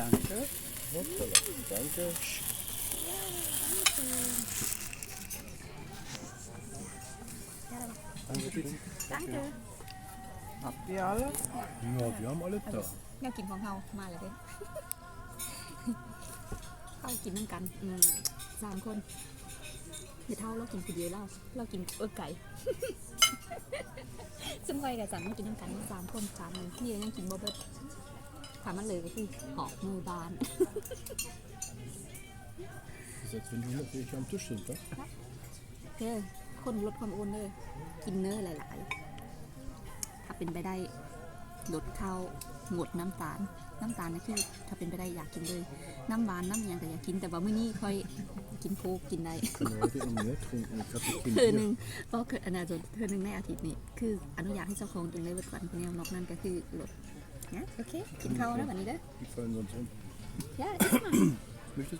Danke. Hoppala. Danke. Danke Habt ihr alle? Ja, wir haben alle da. แนวกินของเฮามาแล้วเด้เข้ากินน้ำกันอืมสามคนเดี๋ยวเท่าเรากินคนเดียวเราเรากินเออไก่ซึ่งคอยกับสันมากินน้ำกันสามคนสามมือที่ยังกินบ่เบิด ถามมันเลยก็คือหอกมือบาน Das ist jetzt, wenn wir natürlich am Tisch sind, wa? เด้อคนลดความอ้วนเลยกินเนื้อหลาย ๆ ถ้าเป็นไปได้ลดข้าวงดน้ำตาล น้ำตาลนะคือ ถ้าเป็นไปได้อยากกินเลย น้ำหวานน้ำหยังก็อยากกินแต่ว่ามื้อนี้ค่อยกินโค้กกินได้ Können wir heute noch mehr trinken? Ich glaube, ich bin เธอห hier. นึ่งเพราะเกิดอนาคตเธอหนึ่งในอาทิตย์นี้ คืออนุญาตให้เจ้าของกินเลยเบิดก่อนคนนี้นอกนั้นก็คือลด นะโอเคกินข้าวแล้ววันนี้เด้อ Die fallen sonst um. Ja, ist mal. Möchtest